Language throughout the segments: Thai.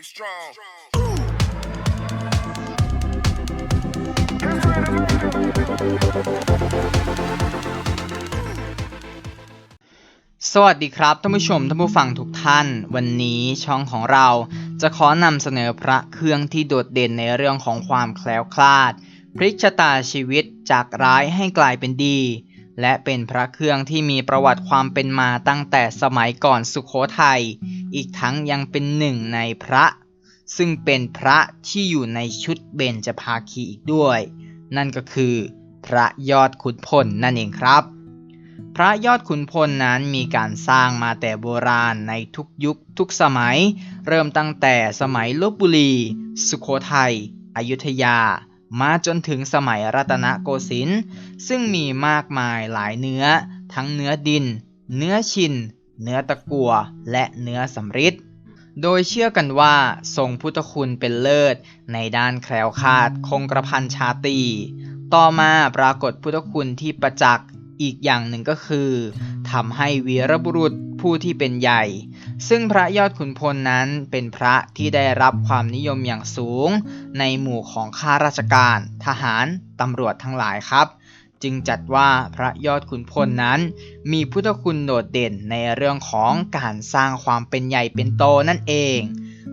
You strong. สวัสดีครับท่านผู้ชมท่านผู้ฟังทุกท่าน วันนี้ช่องของเราจะขอนำเสนอพระเครื่องที่โดดเด่นในเรื่องของความแคล้วคลาด พลิกชะตาชีวิตจากร้ายให้กลายเป็นดี และเป็นพระเครื่องที่มีประวัติความเป็นมาตั้งแต่สมัยก่อนสุขโขทัย อีกทั้งยังเป็นหนึ่งในพระ ซึ่งเป็นพระที่อยู่ในชุดเบญจภาคีอีกด้วย นั่นก็คือพระยอดขุนพลนั่นเองครับ พระยอดขุนพลนั้นมีการสร้างมาแต่โบราณในทุกยุคทุกสมัย เริ่มตั้งแต่สมัยลบบุรี สุโขทัย อยุธยา มาจนถึงสมัยรัตนโกสินทร์ ซึ่งมีมากมายหลายเนื้อ ทั้งเนื้อดิน เนื้อชิน เนื้อตะกัวและเนื้อสำริดโดยเชื่อกันว่าทรงพุทธคุณเป็นเลิศ ในด้านแคล้วคลาดคงกระพันชาตรีต่อมาปรากฏพุทธคุณที่ประจักษ์อีกอย่างหนึ่งก็คือทำให้วีรบุรุษผู้ที่เป็นใหญ่ ซึ่งพระยอดขุนพลนั้นเป็นพระที่ได้รับความนิยมอย่างสูง ในหมู่ของข้าราชการ ทหาร ตำรวจทั้งหลายครับ จึงจัดว่าพระยอดขุนพลนั้น มีพุทธคุณโดดเด่นในเรื่องของการสร้างความเป็นใหญ่เป็นโตนั่นเอง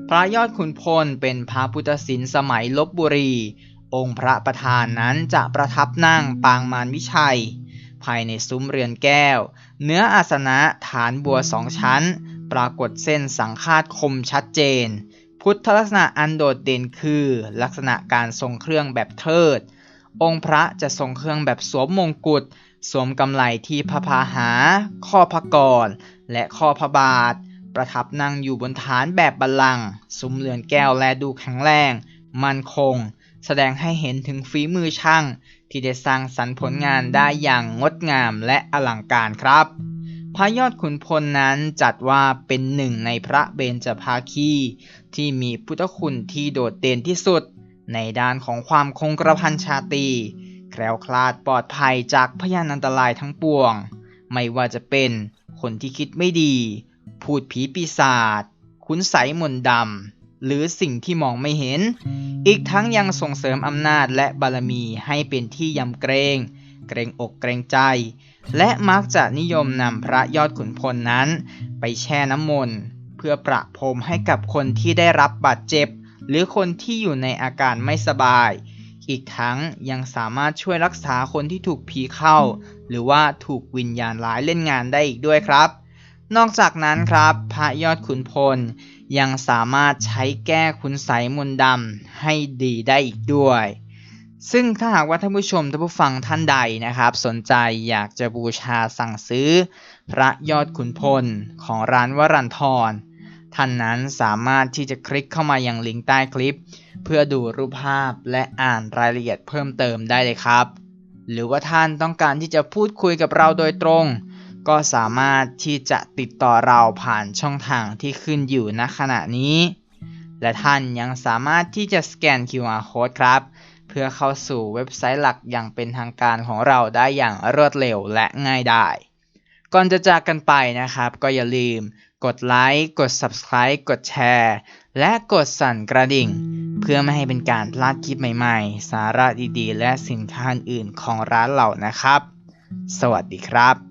พระยอดขุนพลเป็นพระพุทธศิลป์สมัยลบบุรี องค์พระประธานนั้นจะประทับนั่งปางมารวิชัย ภายในซุ้มเรือนแก้ว เนื้ออาสนะฐานบัวสองชั้น ปรากฏเส้นสังคาดคมชัดเจน พุทธลักษณะอันโดดเด่นคือ ลักษณะการทรงเครื่องแบบเทิด องค์พระจะทรงเครื่องแบบสวมมงกุฎ สวมกำไลที่พระพาหา ข้อพระกร และข้อพระบาท ประทับนั่งอยู่บนฐานแบบบัลลังก์ซุ้มเรือนแก้วและดูแข็งแรง มั่นคง แสดงให้เห็นถึงฝีมือช่าง ที่ได้สร้างสรรค์ผลงานได้อย่างงดงามและอลังการครับ พระยอดขุนพลนั้นจัดว่าเป็นหนึ่งในพระเบญจภาคี ที่มีพุทธคุณที่โดดเด่นที่สุด ในด้านของความคงกระพันชาตีแคล้วคลาดปลอดภัยจากพยานอันตรายทั้งปวง ไม่ว่าจะเป็นคนที่คิดไม่ดี พูดผีปีศาจคุณใสมนดำ หรือสิ่งที่มองไม่เห็น อีกทั้งยังส่งเสริมอำนาจและบารมีให้เป็นที่ยำเกรง เกรงอกเกรงใจ และมักจะนิยมนำพระยอดขุนพลนั้น ไปแช่น้ำมนต์เพื่อประพรมให้กับคนที่ได้รับบาดเจ็บ หรือคนที่อยู่ในอาการไม่สบาย อีกทั้งยังสามารถช่วยรักษาคนที่ถูกผีเข้า หรือว่าถูกวิญญาณร้ายเล่นงานได้อีกด้วยครับ นอกจากนั้นครับ พระยอดขุนพลยังสามารถใช้แก้คุณไสยมนต์ดำให้ดีได้อีกด้วย ซึ่งถ้าหากว่าท่านผู้ชมท่านผู้ฟังท่านใดนะครับ สนใจอยากจะบูชาสั่งซื้อ พระยอดขุนพลของร้านวรันทร ท่านนั้นสามารถที่จะคลิกเข้ามายังลิงก์ใต้คลิป เพื่อดูรูปภาพและอ่านรายละเอียดเพิ่มเติมได้เลยครับ หรือว่าท่านต้องการที่จะพูดคุยกับเราโดยตรง ก็สามารถที่จะติดต่อเราผ่านช่องทางที่ขึ้นอยู่ณขณะนี้ และท่านยังสามารถที่จะสแกน QR Code ครับ เพื่อเข้าสู่เว็บไซต์หลักอย่างเป็นทางการของเราได้อย่างรวดเร็วและง่ายดาย ก่อนจะจากกันไปนะครับ ก็อย่าลืมกดไลค์กด Subscribe กดแชร์ และกดสั่นกระดิ่ง เพื่อไม่ให้เป็นการพลาดคลิปใหม่ๆ สาระดีๆ และสินค้าอื่นของร้านเรานะครับ สวัสดีครับ